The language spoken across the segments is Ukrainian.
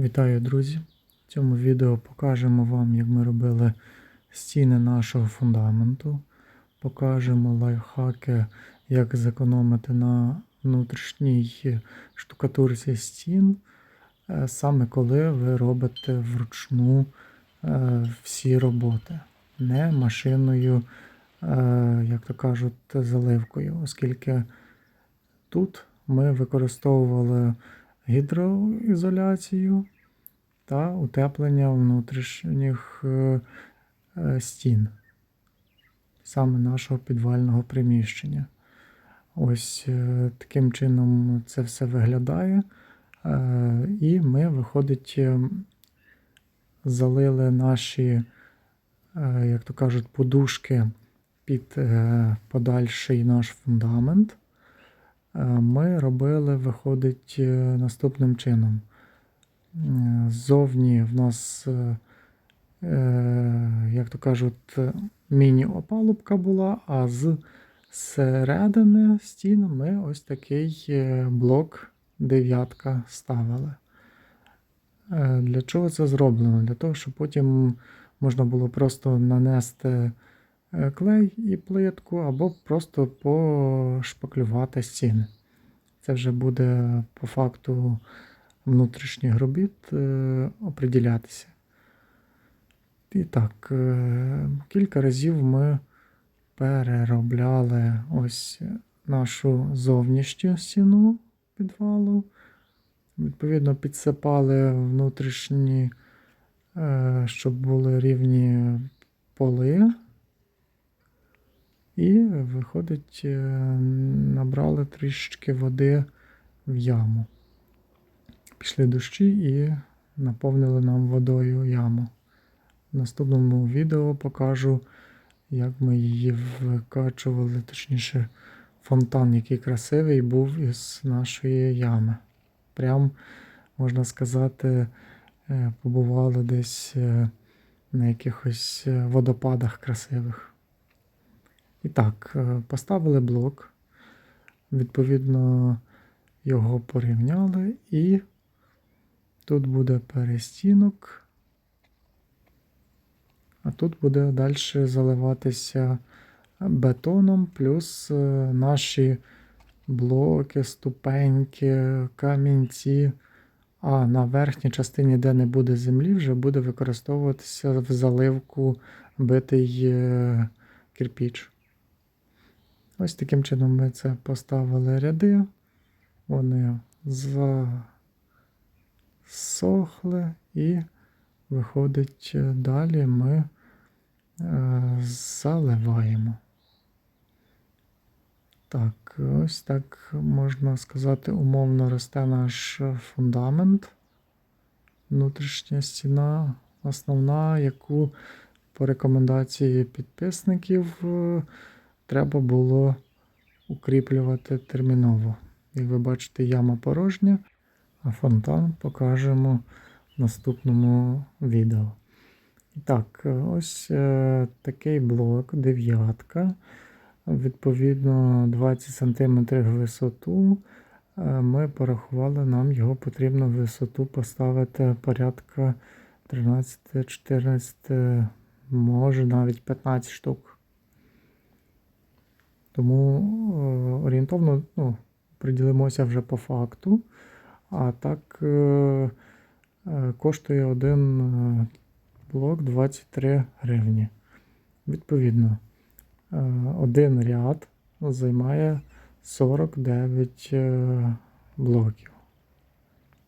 Вітаю, друзі! В цьому відео покажемо вам, як ми робили стіни нашого фундаменту. Покажемо лайфхаки, як зекономити на внутрішній штукатурці стін, е, саме коли ви робите вручну е, всі роботи, не машиною, е, як то кажуть, заливкою, оскільки тут ми використовували гідроізоляцію та утеплення внутрішніх е, е, стін, саме нашого підвального приміщення. Ось е, таким чином це все виглядає. І ми, виходить, залили наші, як то кажуть, подушки під подальший наш фундамент. Е, Ми робили, виходить, е, наступним чином. Е, Ззовні в нас, як то кажуть, міні-опалубка була, а з середини стін ми ось такий блок дев'ятка ставили. Для чого це зроблено? Для того, щоб потім можна було просто нанести клей і плитку, або просто пошпаклювати стіни. Це вже буде по факту внутрішніх робіт е, оприділятися. І так, е, кілька разів ми переробляли ось нашу зовнішню стіну підвалу. Відповідно, підсипали внутрішні, е, щоб були рівні поли. І виходить, е, набрали трішечки води в яму. Пішли дощі і наповнили нам водою яму. В наступному відео покажу, як ми її викачували, точніше, фонтан, який красивий був із нашої ями. Прям, можна сказати, е, побували десь е, на якихось водопадах красивих. І так, е, поставили блок, відповідно, його порівняли, і тут буде перестінок, а тут буде далі заливатися бетоном, плюс е, наші блоки, ступеньки, камінці. А на верхній частині, де не буде землі, вже буде використовуватися в заливку битий е, кирпіч. Ось таким чином ми це поставили ряди. Вони засохли і виходить е, далі ми е, заливаємо. Так, ось так можна сказати, умовно росте наш фундамент. Внутрішня стіна, основна, яку по рекомендації підписників е, треба було укріплювати терміново. Як ви бачите, яма порожня, а фонтан покажемо в наступному відео. Так, ось е, такий блок, дев'ятка. Відповідно, 20 см висоту. Е, Ми порахували, нам його потрібно висоту поставити порядка 13-14, може навіть 15 штук. Тому е, орієнтовно ну, приділимося вже по факту. А так е, е, коштує один блок 23 гривні. Відповідно, один ряд займає 49 е, блоків.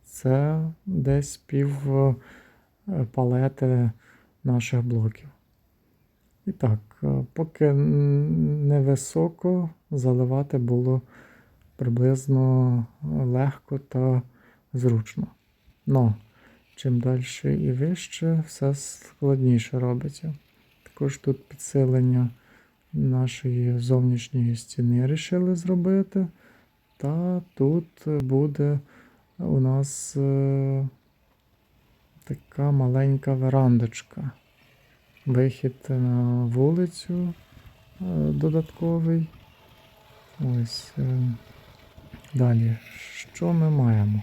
Це десь пів палети наших блоків. І так, е, поки невисоко заливати було приблизно легко та зручно. Но чим далі і вище, все складніше робиться. Також тут підсилення нашої зовнішньої стіни вирішили зробити. Та тут буде у нас е, така маленька верандочка. Вихід на вулицю е, додатковий. Ось. е, Далі, що ми маємо?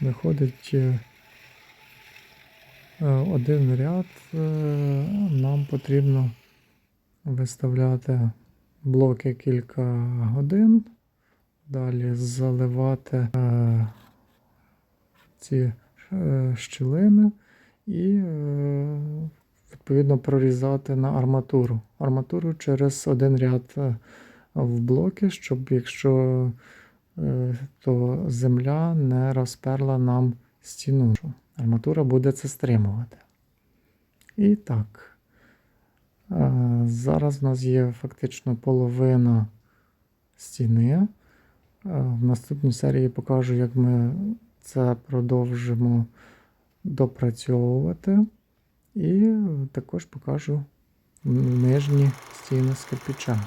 виходить е, е, один ряд, е, нам потрібно виставляти блоки кілька годин, далі заливати е, ці е, щілини і е, відповідно прорізати на арматуру. Арматуру через один ряд е, в блоки, щоб якщо е, то земля не розперла нам стіну. Арматура буде це стримувати. І так. Зараз в нас є фактично половина стіни. В наступній серії покажу, як ми це продовжимо допрацьовувати. І також покажу нижні стіни з.